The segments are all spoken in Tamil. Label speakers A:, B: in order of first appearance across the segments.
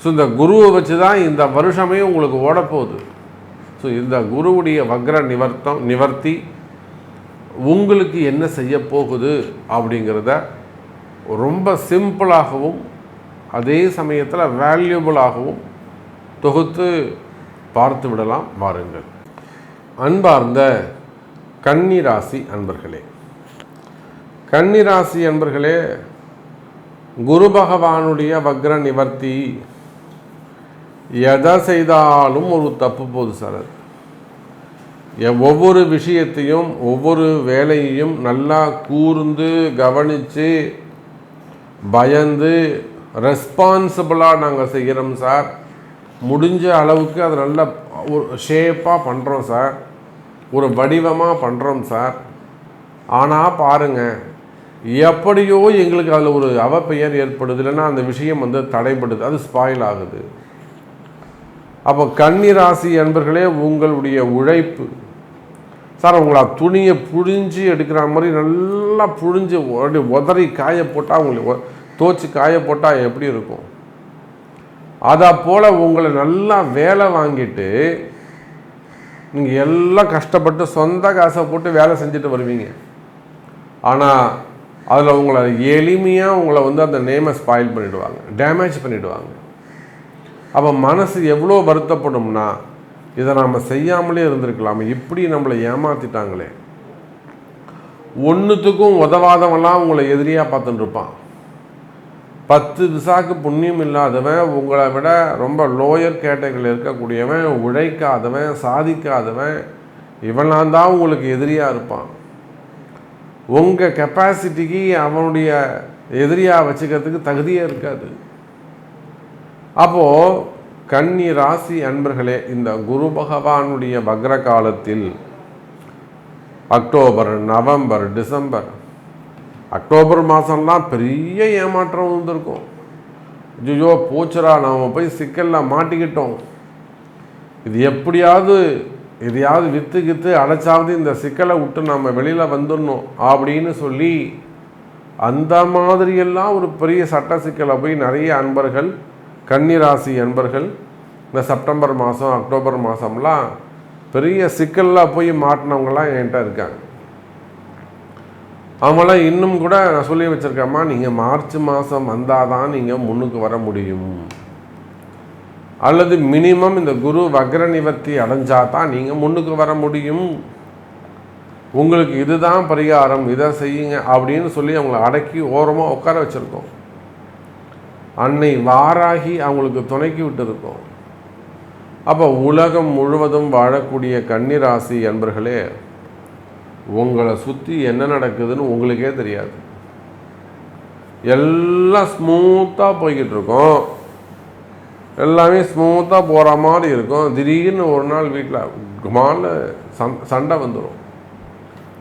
A: ஸோ இந்த குருவை வச்சு தான் இந்த வருஷமே உங்களுக்கு ஓடப்போகுது. ஸோ இந்த குருவுடைய வக்ர நிவர்த்தம் நிவர்த்தி உங்களுக்கு என்ன செய்ய போகுது அப்படிங்கிறத ரொம்ப சிம்பிளாகவும் அதே சமயத்தில் வேல்யூபிளாகவும் தொகுத்து பார்த்து விடலாம் வாருங்கள். அன்பார்ந்த கன்னிராசி அன்பர்களே கன்னிராசி அன்பர்களே குரு பகவானுடைய வக்ர நிவர்த்தி எதை செய்தாலும் ஒரு தப்பு போகுது சார் அது. எ- ஒவ்வொரு விஷயத்தையும் ஒவ்வொரு வேலையையும் நல்லா கூர்ந்து கவனித்து பயந்து ரெஸ்பான்சிபிளாக நாங்கள் செய்கிறோம் சார். முடிஞ்ச அளவுக்கு அதை நல்ல ஒரு ஷேப்பாக பண்ணுறோம் சார். ஒரு வடிவமாக பண்ணுறோம் சார். ஆனால் பாருங்கள் எப்படியோ எங்களுக்கு அதில் ஒரு அவப்பெயர் ஏற்படுது. இல்லைன்னா அந்த விஷயம் வந்து தடைப்படுது அது ஸ்பாயில் ஆகுது. அப்போ கன்னி ராசி அன்பர்களே உங்களுடைய உழைப்பு. சார் உங்களை துணியை புழிஞ்சு எடுக்கிற மாதிரி நல்லா புழிஞ்சு உதறி காய போட்டால் உங்களை ஒ- தோச்சு காய போட்டால் எப்படி இருக்கும்? அதை போல் உங்களை நல்லா வேலை வாங்கிட்டு நீங்கள் எல்லாம் கஷ்டப்பட்டு சொந்த காசை போட்டு வேலை செஞ்சுட்டு வருவீங்க. ஆனால் அதில் உங்களை எளிமையாக உங்களை வந்து அந்த நேமை ஸ்பாயில் பண்ணிவிடுவாங்க டேமேஜ் பண்ணிவிடுவாங்க அப்போ மனசு எவ்வளோ வருத்தப்படும்னா இதை நாம் செய்யாமலே இருந்திருக்கலாம். இப்படி நம்மளை ஏமாத்திட்டாங்களே. ஒன்றுத்துக்கும் உதவாதவன்லாம் உங்களை எதிரியாக பார்த்துட்டு இருப்பான் பத்து திசாக்கு புண்ணியம் இல்லாதவன் உங்களை விட ரொம்ப லோயர் கேட்டகரியில் இருக்கக்கூடியவன் உழைக்காதவன் சாதிக்காதவன் இவனான் தான் உங்களுக்கு எதிரியாக இருப்பான். உங்கள் கெப்பாசிட்டிக்கு அவனுடைய எதிரியாக வச்சுக்கிறதுக்கு தகுதியே இருக்காது. அப்போது கன்னி ராசி அன்பர்களே இந்த குரு பகவானுடைய வக்ர காலத்தில் அக்டோபர் நவம்பர் டிசம்பர் அக்டோபர் மாதம்லாம் பெரிய ஏமாற்றம் வந்திருக்கும். ஐயோ போச்சுரா நாம் போய் சிக்கலில் மாட்டிக்கிட்டோம். இது எப்படியாவது எதையாவது விற்று கித்து அடைச்சாவது இந்த சிக்கலை விட்டு நம்ம வெளியில் வந்துடணும் அப்படின்னு சொல்லி அந்த மாதிரியெல்லாம் ஒரு பெரிய சட்ட சிக்கலை போய் நிறைய அன்பர்கள் கன்னிராசி அன்பர்கள் இந்த செப்டம்பர் மாதம் அக்டோபர் மாதம்லாம் பெரிய சிக்கலில் போய் மாட்டினவங்கலாம் என்கிட்ட இருக்காங்க. அவங்களாம் இன்னும் கூட நான் சொல்லி வச்சுருக்கேம்மா நீங்கள் மார்ச் மாதம் வந்தால் தான் நீங்கள் முன்னுக்கு வர முடியும். அல்லது மினிமம் இந்த குரு வக்ர நிவர்த்தி அடைஞ்சா தான் நீங்கள் முன்னுக்கு வர முடியும். உங்களுக்கு இதுதான் பரிகாரம் இதை செய்யுங்க அப்படின்னு சொல்லி அவங்கள அடக்கி ஓரமாக உட்கார வச்சுருக்கோம். அன்னை வாராகி அவங்களுக்கு துணைக்கி விட்டுருக்கோம். அப்போ உலகம் முழுவதும் வாழக்கூடிய கன்னிராசி என்பர்களே உங்களை சுற்றி என்ன நடக்குதுன்னு உங்களுக்கே தெரியாது. எல்லாம் ஸ்மூத்தாக போய்கிட்டு இருக்கோம் எல்லாமே ஸ்மூத்தாக போகிற மாதிரி இருக்கும். திடீர்னு ஒரு நாள் வீட்டில் மால சண்டை வந்துடும்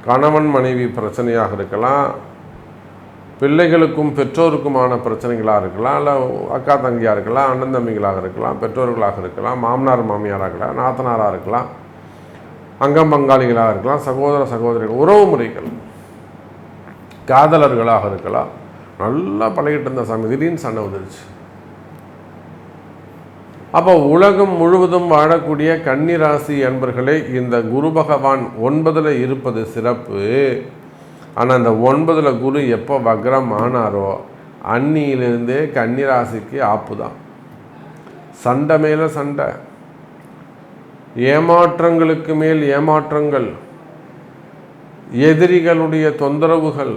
A: கணவன் மனைவி பிரச்சனையாக இருக்கலாம் பிள்ளைகளுக்கும் பெற்றோருக்குமான பிரச்சனைகளாக இருக்கலாம் இல்லை அக்கா தங்கியாக இருக்கலாம் அண்ணன் தம்பிகளாக இருக்கலாம் பெற்றோர்களாக இருக்கலாம் மாமனார் மாமியாராக இருக்கலாம் நாத்தனாராக இருக்கலாம் அங்கம் பங்காளிகளாக இருக்கலாம் சகோதர சகோதரிகள் உறவு முறைகள் காதலர்களாக இருக்கலாம். நல்லா பழகிட்டு இருந்த சாமி திடீர்னு சண்டை வந்துடுச்சு அப்போ உலகம் முழுவதும் வாழக்கூடிய கன்னிராசி அன்பர்களே இந்த குரு பகவான் ஒன்பதில் இருப்பது சிறப்பு. ஆனால் அந்த ஒன்பதில் குரு எப்போ வக்ரம் ஆனாரோ அன்னியிலிருந்தே கன்னிராசிக்கு ஆப்பு தான் சண்டை மேலே சண்டை. ஏமாற்றங்களுக்கு மேல் ஏமாற்றங்கள். எதிரிகளுடைய தொந்தரவுகள்.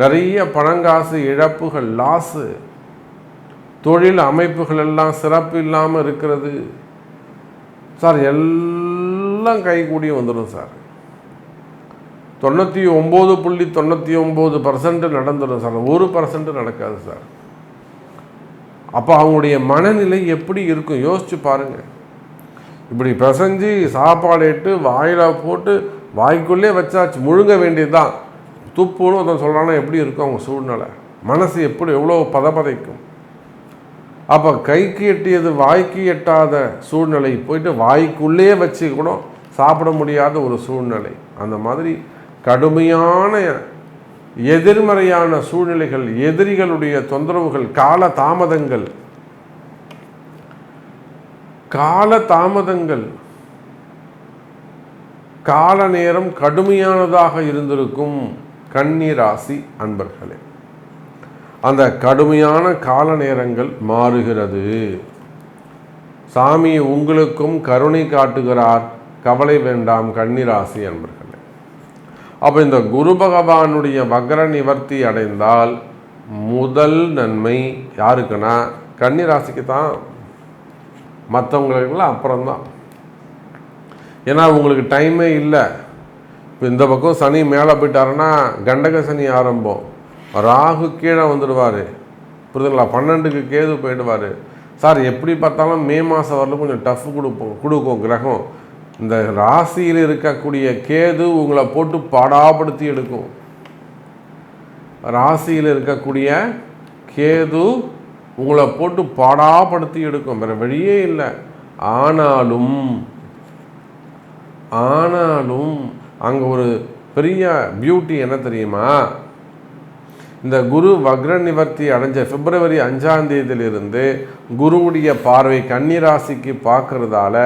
A: நிறைய பணங்காசு இழப்புகள் லாஸு. தொழில் அமைப்புகள் எல்லாம் சிறப்பு இல்லாமல் இருக்கிறது. சார் எல்லாம் கைகூடி வந்துடும் சார். தொண்ணூற்றி ஒம்பது புள்ளி தொண்ணூற்றி ஒம்பது பர்சன்ட் நடந்துடும் சார். ஒரு பர்சன்ட் நடக்காது சார். அப்போ அவங்களுடைய மனநிலை எப்படி இருக்கும்? யோசிச்சு பாருங்கள் இப்படி பிசைஞ்சு சாப்பாடு இட்டு வாயில் போட்டு வாய்க்குள்ளே வச்சாச்சு முழுங்க வேண்டியதுதான். துப்புன்னு ஒருத்தன் சொல்கிறான்னா எப்படி இருக்கும் அவங்க சூழ்நிலை? மனசு எப்படி எவ்வளோ பதபதைக்கும் அப்போ கைக்கு எட்டியது வாய்க்கு எட்டாத சூழ்நிலை போயிட்டு வாய்க்குள்ளேயே வச்சு கூட சாப்பிட முடியாத ஒரு சூழ்நிலை. அந்த மாதிரி கடுமையான எதிர்மறையான சூழ்நிலைகள் எதிரிகளுடைய தொந்தரவுகள் கால தாமதங்கள். கால தாமதங்கள். கால நேரம் கடுமையானதாக இருந்திருக்கும் கன்னி ராசி அன்பர்களே. அந்த கடுமையான கால நேரங்கள் மாறுகிறது. சாமி உங்களுக்கும் கருணை காட்டுகிறார். கவலை வேண்டாம் கன்னிராசி அன்பர்கள். அப்போ இந்த குரு பகவானுடைய வக்ர நிவர்த்தி அடைந்தால் முதல் நன்மை யாருக்குன்னா கன்னிராசிக்கு தான் மற்றவங்களுக்குலாம் அப்புறம்தான். ஏன்னா உங்களுக்கு டைமே இல்லை. இப்போ இந்த பக்கம் சனி மேலே போயிட்டாருன்னா கண்டக சனி ஆரம்பம். ராகு கீழே வந்துடுவார். புரிதுங்களா பன்னெண்டுக்கு கேது போயிடுவார். சார் எப்படி பார்த்தாலும் மே மாதம் வரலும் கொஞ்சம் டஃப் கொடுப்போம் கொடுக்கும் கிரகம். இந்த ராசியில் இருக்கக்கூடிய கேது உங்களை போட்டு பாடாப்படுத்தி எடுக்கும். ராசியில் இருக்கக்கூடிய கேது உங்களை போட்டு பாடாப்படுத்தி எடுக்கும். வேறு வழியே இல்லை. ஆனாலும் ஆனாலும் அங்கே ஒரு பெரிய பியூட்டி என்ன தெரியுமா? இந்த குரு வக்ர நிவர்த்தி அடைஞ்ச பிப்ரவரி அஞ்சாம் தேதியிலிருந்து குருவுடைய பார்வை கன்னிராசிக்கு பார்க்கறதால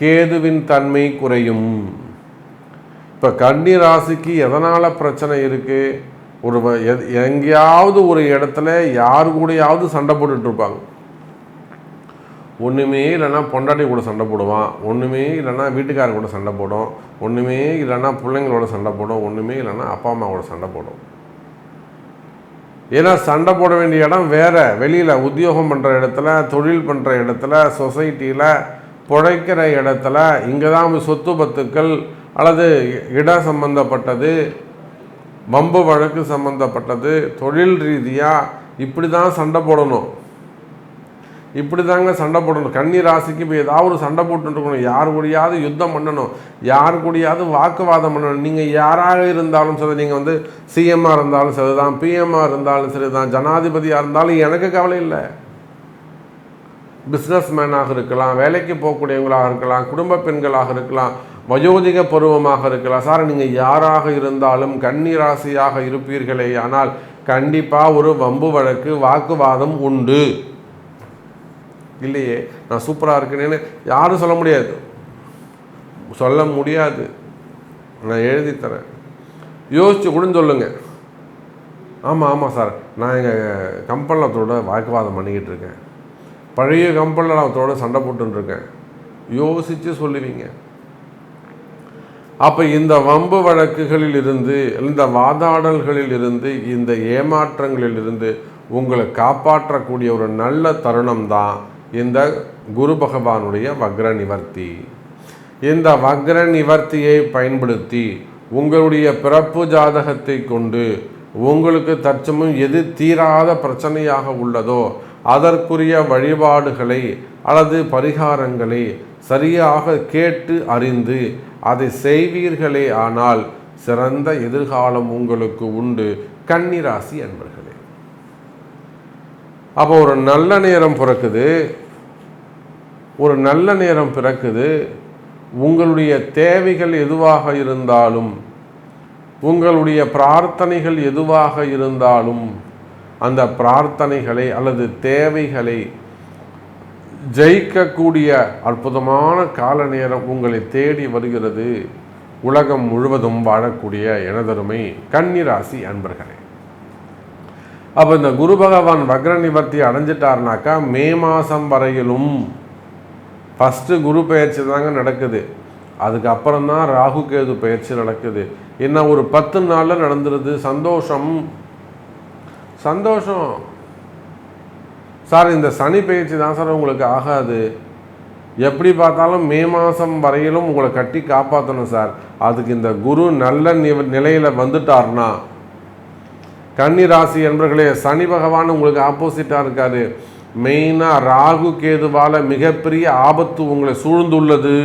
A: கேதுவின் தன்மை குறையும். இப்போ கன்னிராசிக்கு எதனால் பிரச்சனை இருக்குது ஒரு எங்கேயாவது ஒரு இடத்துல யார் கூடயாவது சண்டை போட்டுட்ருப்பாங்க ஒன்றுமே இல்லைன்னா பொண்டாட்டி கூட சண்டை போடுவான். ஒன்றுமே இல்லைன்னா வீட்டுக்காரர் கூட சண்டை போடும். ஒன்றுமே இல்லைன்னா பிள்ளைங்களோட சண்டை போடும். ஒன்றுமே இல்லைன்னா அப்பா அம்மாவோட சண்டை போடும். ஏன்னா சண்டை போட வேண்டிய இடம் வேற. வெளியில் உத்தியோகம் பண்ணுற இடத்துல தொழில் பண்ணுற இடத்துல சொசைட்டியில் பிழைக்கிற இடத்துல இங்கே தான் சொத்து பத்துக்கள் அல்லது இடம் சம்பந்தப்பட்டது வம்பு வழக்கு சம்பந்தப்பட்டது தொழில் ரீதியாக இப்படி தான் சண்டை போடணும். இப்படி தாங்க சண்டை போடணும். கன்னி ராசிக்கு இப்போ ஏதாவது ஒரு சண்டை போட்டுருக்கணும் யார் கூடயாவது யுத்தம் பண்ணணும். யார் கூடயாவது வாக்குவாதம் பண்ணணும். நீங்கள் யாராக இருந்தாலும் சரி நீங்கள் வந்து சிஎம்மாக இருந்தாலும் சரிதான் பிஎம்மாக இருந்தாலும் சரி தான் ஜனாதிபதியாக இருந்தாலும் எனக்கு கவலை இல்லை. பிஸ்னஸ் மேனாக இருக்கலாம் வேலைக்கு போகக்கூடியவங்களாக இருக்கலாம் குடும்ப பெண்களாக இருக்கலாம் வயோதிக பருவமாக இருக்கலாம். சார் நீங்கள் யாராக இருந்தாலும் கன்னிராசியாக இருப்பீர்களே ஆனால் கண்டிப்பாக ஒரு வம்பு வழக்கு வாக்குவாதம் உண்டு. இல்லையே நான் சூப்பராக இருக்கேன்னு யாரும் சொல்ல முடியாது. சொல்ல முடியாது. நான் எழுதி தரேன். யோசிச்சு கூட சொல்லுங்கள் ஆமாம் ஆமாம் சார். நான் எங்கள் கம்பளத்தோட வாக்குவாதம் பண்ணிக்கிட்டு இருக்கேன். பழைய கம்பெனியில் நான் அவத்தோட சண்டை போட்டுருக்கேன் யோசித்து சொல்லுவீங்க. அப்போ இந்த வம்பு வழக்குகளில் இருந்து இந்த வாதாடல்களில் இருந்து இந்த ஏமாற்றங்களில் இருந்து உங்களை காப்பாற்றக்கூடிய ஒரு நல்ல தருணம் தான் இந்த குரு பகவானுடைய வக்ர நிவர்த்தி. இந்த வக்ர நிவர்த்தியை பயன்படுத்தி உங்களுடைய பிறப்பு ஜாதகத்தை கொண்டு உங்களுக்கு தற்சமயம் எது தீராத பிரச்சனையாக உள்ளதோ அதற்குரிய வழிபாடுகளை அல்லது பரிகாரங்களை சரியாக கேட்டு அறிந்து அதை செய்வீர்களே ஆனால் சிறந்த எதிர்காலம் உங்களுக்கு உண்டு கன்னிராசி அன்பர்களே. அப்போ ஒரு நல்ல நேரம் பிறக்குது. ஒரு நல்ல நேரம் பிறக்குது. உங்களுடைய தேவைகள் எதுவாக இருந்தாலும் உங்களுடைய பிரார்த்தனைகள் எதுவாக இருந்தாலும் அந்த பிரார்த்தனைகளை அல்லது தேவைகளை ஜெயிக்கக்கூடிய அற்புதமான கால நேரம் உங்களை தேடி வருகிறது. உலகம் முழுவதும் வாழக்கூடிய எனதருமை கன்னிராசி அன்பர்களே. அப்போ இந்த குரு பகவான் வக்ர நிவர்த்தி அடைஞ்சிட்டாருனாக்கா மே மாதம் வரையிலும் ஃபஸ்ட்டு குரு பயிற்சி தாங்க நடக்குது. அதுக்கப்புறம் தான் ராகு கேது பயிற்சி நடக்குது. என்ன ஒரு பத்து நாளில் நடந்துருது. சந்தோஷம். சந்தோஷம். சார் இந்த சனி பயிற்சி தான் சார் உங்களுக்கு ஆகாது. எப்படி பார்த்தாலும் மே மாதம் வரையிலும் உங்களை கட்டி காப்பாற்றணும் சார். அதுக்கு இந்த குரு நல்ல நிலையில் வந்துட்டார்னா கன்னி ராசி என்பர்களே சனி பகவான் உங்களுக்கு ஆப்போசிட்டாக இருக்காரு. மெயினாக ராகு கேதுவால மிகப்பெரிய ஆபத்து உங்களை சூழ்ந்துள்ளது.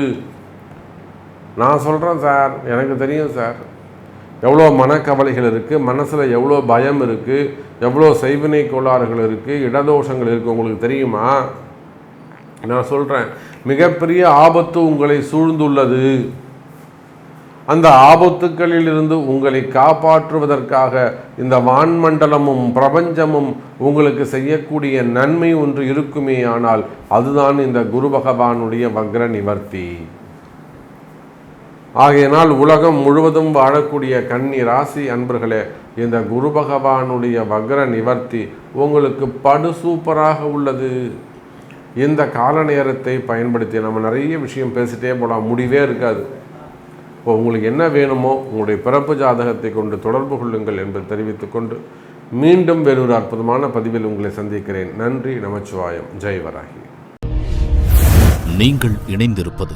A: நான் சொல்கிறேன் சார் எனக்கு தெரியும் சார். எவ்வளோ மனக்கவலைகள் இருக்குது மனசில் எவ்வளோ பயம் இருக்குது எவ்வளோ செய்வினை கோளாறுகள் இருக்குது இடதோஷங்கள் இருக்குது உங்களுக்கு தெரியுமா? நான் சொல்கிறேன் மிகப்பெரிய ஆபத்து உங்களை சூழ்ந்துள்ளது. அந்த ஆபத்துக்களில் இருந்து உங்களை காப்பாற்றுவதற்காக இந்த வான்மண்டலமும் பிரபஞ்சமும் உங்களுக்கு செய்யக்கூடிய நன்மை ஒன்று இருக்குமே ஆனால் அதுதான் இந்த குரு பகவானுடைய வக்ர நிவர்த்தி. ஆகையினால் உலகம் முழுவதும் வாழக்கூடிய கன்னி ராசி அன்பர்களே இந்த குரு பகவானுடைய வக்ர நிவர்த்தி உங்களுக்கு படு சூப்பராக உள்ளது. இந்த கால நேரத்தை பயன்படுத்தி நம்ம நிறைய விஷயம் பேசிட்டே போகலாம் முடிவே இருக்காது. இப்போ உங்களுக்கு என்ன வேணுமோ உங்களுடைய பிறப்பு ஜாதகத்தை கொண்டு தொடர்பு கொள்ளுங்கள் என்பதை தெரிவித்துக்கொண்டு மீண்டும் வேறொரு அற்புதமான பதிவில் உங்களை சந்திக்கிறேன். நன்றி நமச்சிவாயம். ஜெயவராகி
B: நீங்கள் இணைந்திருப்பது